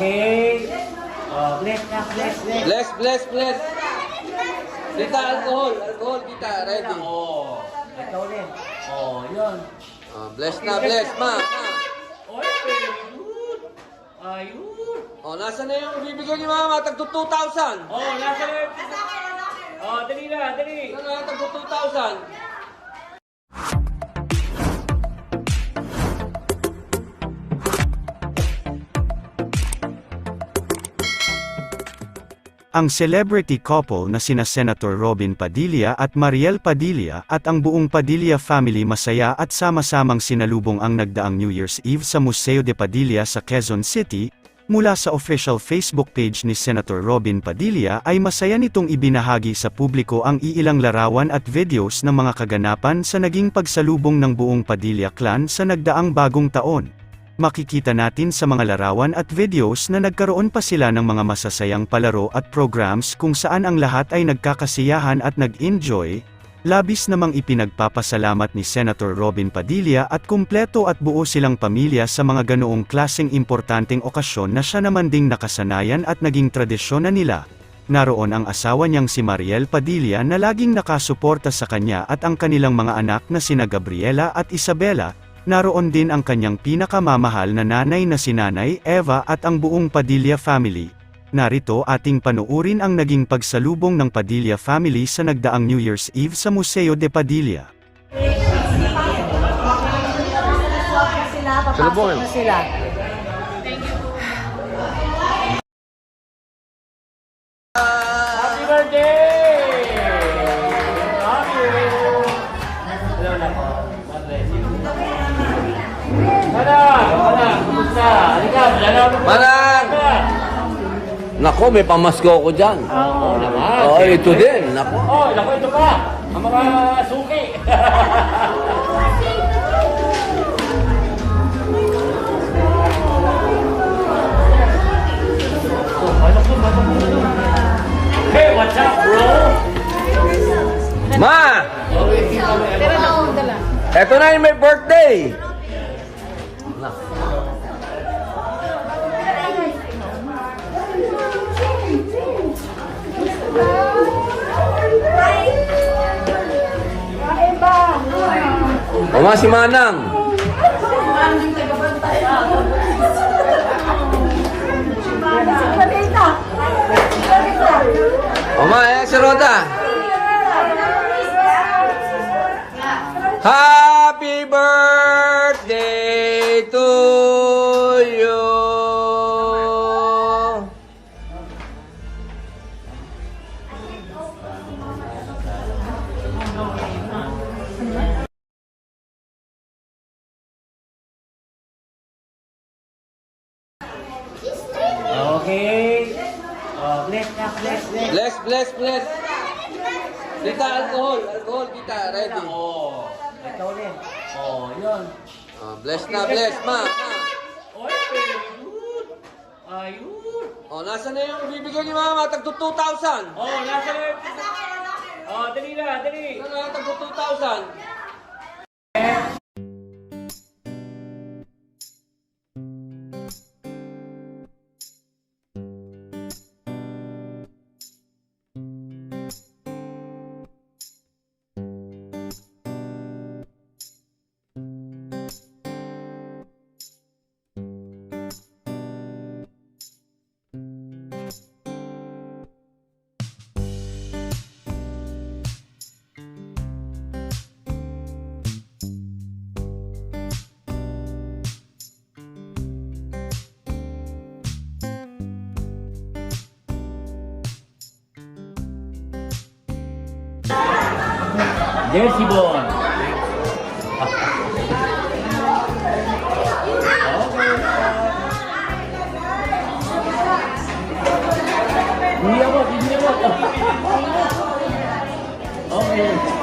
Okay. Oh, bless na, bless, bless. Bless, bless, bless. Tita, alcohol. Alcohol, tita. Ready. Oh, ikaw ulit. Oh, yun. Ah, bless na, bless. Ma, ma. Oh, good. Ayun. Oh, nasa na yung bibigyan ni mama? Tagto 2,000. Oh, nasa na yun? Oh, dali na, dali. Ano na, tagto 2,000. Ang celebrity couple na sina Senator Robin Padilla at Mariel Padilla at ang buong Padilla family masaya at sama-samang sinalubong ang nagdaang New Year's Eve sa Museo de Padilla sa Quezon City, mula sa official Facebook page ni Senator Robin Padilla ay masaya nitong ibinahagi sa publiko ang iilang larawan at videos ng mga kaganapan sa naging pagsalubong ng buong Padilla clan sa nagdaang bagong taon makikita natin sa mga larawan at videos na nagkaroon pa sila ng mga masasayang palaro at programs kung saan ang lahat ay nagkakasiyahan at nag-enjoy, labis namang ipinagpapasalamat ni Senator Robin Padilla at kumpleto at buo silang pamilya sa mga ganoong klaseng importanteng okasyon na siya naman ding nakasanayan at naging tradisyon na nila. Naroon ang asawa niyang si Mariel Padilla na laging nakasuporta sa kanya at ang kanilang mga anak na sina Gabriela at Isabela, Naroon din ang kanyang pinakamamahal na nanay na si Nanay Eva at ang buong Padilla family. Narito ating panuurin ang naging pagsalubong ng Padilla family sa nagdaang New Year's Eve sa Museo de Padilla. na sila. Manang! Nako, may pamasko ako dyan. Oo naman. Oh, ito din. Nako. Oh, naku, ito pa. Ang mga suki. Hey, what's up, bro? Ma! Eto na yung may birthday. O nga si Manang. Okay. Oh, bless na, bless, bless. Bless, bless, bless. Tita, alcohol. Alcohol, tita. Ready. Oh, ikaw ulit. Oh, yun. Ah, bless na, bless. Ma. Oh, very good. Ayun. O, nasa na yung bibigyan ni mama? Tagto 2,000. Oh, nasa na yun? Oh, dali na, dali. Ano na, tagto 2,000. 10시 번. 어, 어. 우리 아버지, 우리 아버지. 오케이.